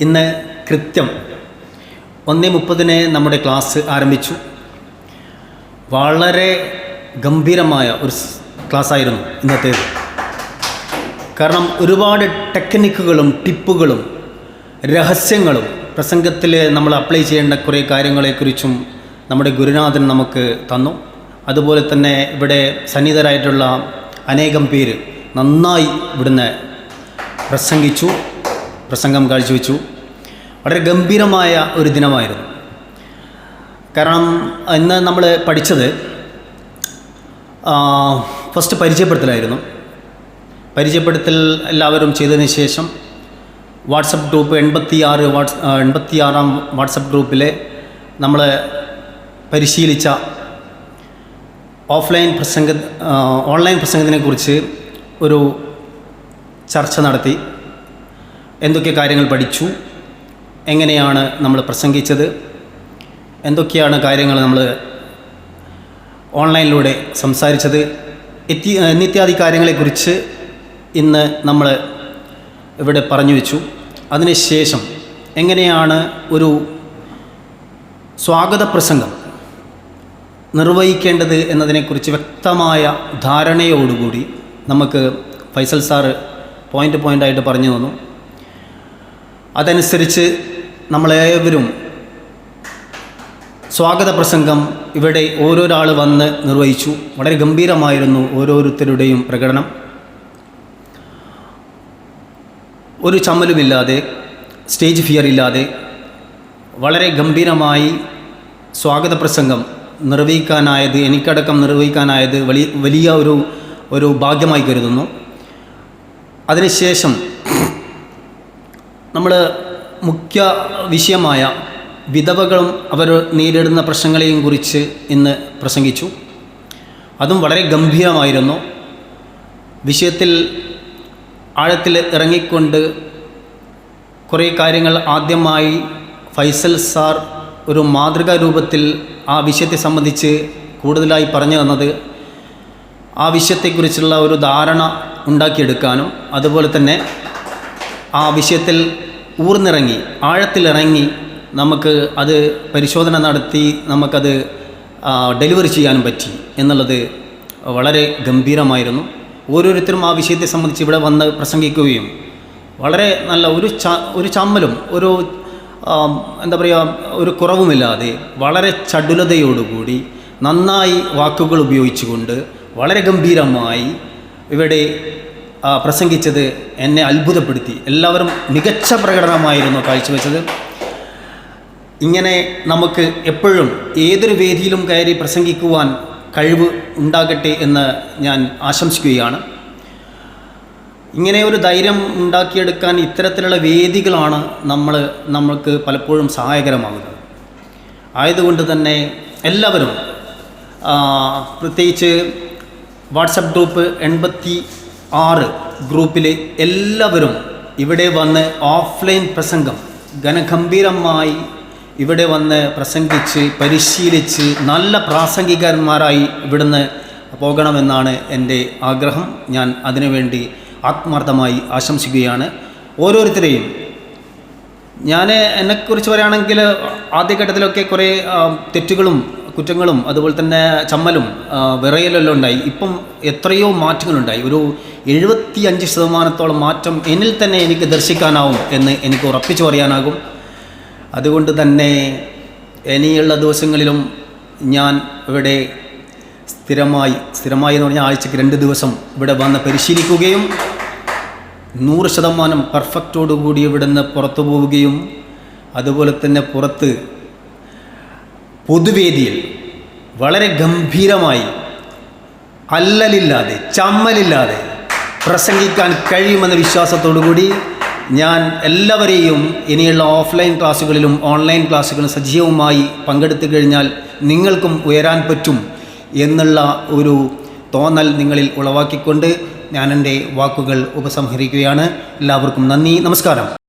ഇന്ന് കൃത്യം ഒന്നേ മുപ്പതിന് നമ്മുടെ ക്ലാസ് ആരംഭിച്ചു. വളരെ ഗംഭീരമായ ഒരു ക്ലാസ്സായിരുന്നു ഇന്നത്തേത്. കാരണം ഒരുപാട് ടെക്നിക്കുകളും ടിപ്പുകളും രഹസ്യങ്ങളും പ്രസംഗത്തിൽ നമ്മൾ അപ്ലൈ ചെയ്യേണ്ട കുറേ കാര്യങ്ങളെക്കുറിച്ചും നമ്മുടെ ഗുരുനാഥൻ നമുക്ക് തന്നു. അതുപോലെ തന്നെ ഇവിടെ സന്നിധരായിട്ടുള്ള അനേകം പേര് നന്നായി ഇവിടുന്ന് പ്രസംഗിച്ചു. പ്രസംഗം കാഴ്ചവെച്ചു. വളരെ ഗംഭീരമായ ഒരു ദിനമായിരുന്നു. കാരണം ഇന്ന് നമ്മൾ പഠിച്ചത് ഫസ്റ്റ് പരിചയപ്പെടുത്തലായിരുന്നു. പരിചയപ്പെടുത്തൽ എല്ലാവരും ചെയ്തതിന് ശേഷം വാട്സപ്പ് ഗ്രൂപ്പ് എൺപത്തി ആറ് വാട്സ് എൺപത്തി ആറാം വാട്സപ്പ് ഗ്രൂപ്പിലെ നമ്മൾ പരിശീലിച്ച ഓഫ്ലൈൻ പ്രസംഗ ഓൺലൈൻ പ്രസംഗത്തിനെക്കുറിച്ച് ഒരു ചർച്ച നടത്തി. എന്തൊക്കെ കാര്യങ്ങൾ പഠിച്ചു? എങ്ങനെയാണ് നമ്മൾ പ്രസംഗിച്ചത്? എന്തൊക്കെയാണ് കാര്യങ്ങൾ നമ്മൾ ഓൺലൈനിലൂടെ സംസാരിച്ചത്? എത്തി നിത്യാദി കാര്യങ്ങളെക്കുറിച്ച് ഇന്ന് നമ്മൾ ഇവിടെ പറഞ്ഞു വെച്ചു. അതിനുശേഷം എങ്ങനെയാണ് ഒരു സ്വാഗത പ്രസംഗം നിർവഹിക്കേണ്ടത് എന്നതിനെക്കുറിച്ച് വ്യക്തമായ ധാരണയോടുകൂടി നമുക്ക് ഫൈസൽ സാറ് പോയിന്റ് പോയിന്റായിട്ട് പറഞ്ഞു തന്നു. അതനുസരിച്ച് നമ്മളേവരും സ്വാഗത പ്രസംഗം ഇവിടെ ഓരോരാൾ വന്ന് നിർവഹിച്ചു. വളരെ ഗംഭീരമായിരുന്നു ഓരോരുത്തരുടെയും പ്രകടനം. ഒരു ചമ്മലുമില്ലാതെ സ്റ്റേജ് ഫിയർ ഇല്ലാതെ വളരെ ഗംഭീരമായി സ്വാഗത പ്രസംഗം നിർവഹിക്കാനായത് എനിക്കടക്കം നിർവഹിക്കാനായത് വലിയ ഒരു ഒരു ഭാഗ്യമായി കരുതുന്നു. അതിനുശേഷം നമ്മൾ മുഖ്യ വിഷയമായ വിധവകളും അവർ നേരിടുന്ന പ്രശ്നങ്ങളെയും കുറിച്ച് ഇന്ന് പ്രസംഗിച്ചു. അതും വളരെ ഗംഭീരമായിരുന്നു. വിഷയത്തിൽ ആഴത്തിൽ ഇറങ്ങിക്കൊണ്ട് കുറേ കാര്യങ്ങൾ ആദ്യമായി ഫൈസൽ സാർ ഒരു മാതൃകാ രൂപത്തിൽ ആ വിഷയത്തെ സംബന്ധിച്ച് കൂടുതലായി പറഞ്ഞു തന്നത് ആ വിഷയത്തെക്കുറിച്ചുള്ള ഒരു ധാരണ ഉണ്ടാക്കിയെടുക്കാനും അതുപോലെ തന്നെ ആ വിഷയത്തിൽ ഊർന്നിറങ്ങി ആഴത്തിലിറങ്ങി നമുക്ക് അത് പരിശോധന നടത്തി നമുക്കത് ഡെലിവറി ചെയ്യാനും പറ്റി എന്നുള്ളത് വളരെ ഗംഭീരമായിരുന്നു. ഓരോരുത്തരും ആ വിഷയത്തെ സംബന്ധിച്ച് ഇവിടെ വന്ന് പ്രസംഗിക്കുകയും വളരെ നല്ല ഒരു ച ഒരു ചമ്മലും ഒരു എന്താ പറയുക ഒരു കുറവുമില്ലാതെ വളരെ ചടുലതയോടുകൂടി നന്നായി വാക്കുകൾ ഉപയോഗിച്ചുകൊണ്ട് വളരെ ഗംഭീരമായി ഇവിടെ പ്രസംഗിച്ചത് എന്നെ അത്ഭുതപ്പെടുത്തി. എല്ലാവരും മികച്ച പ്രകടനമായിരുന്നു കാഴ്ചവെച്ചത്. ഇങ്ങനെ നമുക്ക് എപ്പോഴും ഏതൊരു വേദിയിലും കയറി പ്രസംഗിക്കുവാൻ കഴിവ് ഉണ്ടാകട്ടെ എന്ന് ഞാൻ ആശംസിക്കുകയാണ്. ഇങ്ങനെ ഒരു ധൈര്യം ഉണ്ടാക്കിയെടുക്കാൻ ഇത്തരത്തിലുള്ള വേദികളാണ് നമ്മൾ നമ്മൾക്ക് പലപ്പോഴും സഹായകരമാകുന്നത്. ആയതുകൊണ്ട് തന്നെ എല്ലാവരും പ്രത്യേകിച്ച് വാട്സപ്പ് ഗ്രൂപ്പ് എൺപത്തി ആറ് ഗ്രൂപ്പിലെ എല്ലാവരും ഇവിടെ വന്ന് ഓഫ്ലൈൻ പ്രസംഗം ഘനഗംഭീരമായി ഇവിടെ വന്ന് പ്രസംഗിച്ച് പരിശീലിച്ച് നല്ല പ്രാസംഗികന്മാരായി ഇവിടുന്ന് പോകണമെന്നാണ് എന്റെ ആഗ്രഹം. ഞാൻ അതിനുവേണ്ടി ആത്മാർത്ഥമായി ആശംസിക്കുകയാണ്. ഓരോരുത്തരെയും ഞാൻ എന്നെക്കുറിച്ച് പറയുകയാണെങ്കിൽ ആദ്യഘട്ടത്തിലൊക്കെ കുറേ തെറ്റുകളും കുറ്റങ്ങളും അതുപോലെ തന്നെ ചമ്മലും വിറയലെല്ലാം ഉണ്ടായി. ഇപ്പം എത്രയോ മാറ്റങ്ങളുണ്ടായി. ഒരു എഴുപത്തി അഞ്ച് ശതമാനത്തോളം മാറ്റം എന്നിൽ തന്നെ എനിക്ക് ദർശിക്കാനാവും എന്ന് എനിക്ക് ഉറപ്പിച്ചു പറയാനാകും. അതുകൊണ്ട് തന്നെ ഇനിയുള്ള ദിവസങ്ങളിലും ഞാൻ ഇവിടെ സ്ഥിരമായി സ്ഥിരമായി എന്ന് പറഞ്ഞാൽ ആഴ്ചയ്ക്ക് രണ്ട് ദിവസം ഇവിടെ വന്ന് പരിശീലിക്കുകയും നൂറ് ശതമാനം പെർഫെക്റ്റോടുകൂടി ഇവിടുന്ന് പുറത്തു പോവുകയും അതുപോലെ തന്നെ പുറത്ത് പൊതുവേദിയിൽ വളരെ ഗംഭീരമായി അല്ലലില്ലാതെ ചമ്മലില്ലാതെ പ്രസംഗിക്കാൻ കഴിയുമെന്ന വിശ്വാസത്തോടു കൂടി ഞാൻ എല്ലാവരെയും ഇനിയുള്ള ഓഫ്ലൈൻ ക്ലാസ്സുകളിലും ഓൺലൈൻ ക്ലാസ്സുകളിലും സജീവമായി പങ്കെടുത്തു കഴിഞ്ഞാൽ നിങ്ങൾക്കും ഉയരാൻ പറ്റും എന്നുള്ള ഒരു തോന്നൽ നിങ്ങളിൽ ഉളവാക്കിക്കൊണ്ട് ഞാൻ എന്റെ വാക്കുകൾ ഉപസംഹരിക്കുകയാണ്. എല്ലാവർക്കും നന്ദി നമസ്കാരം.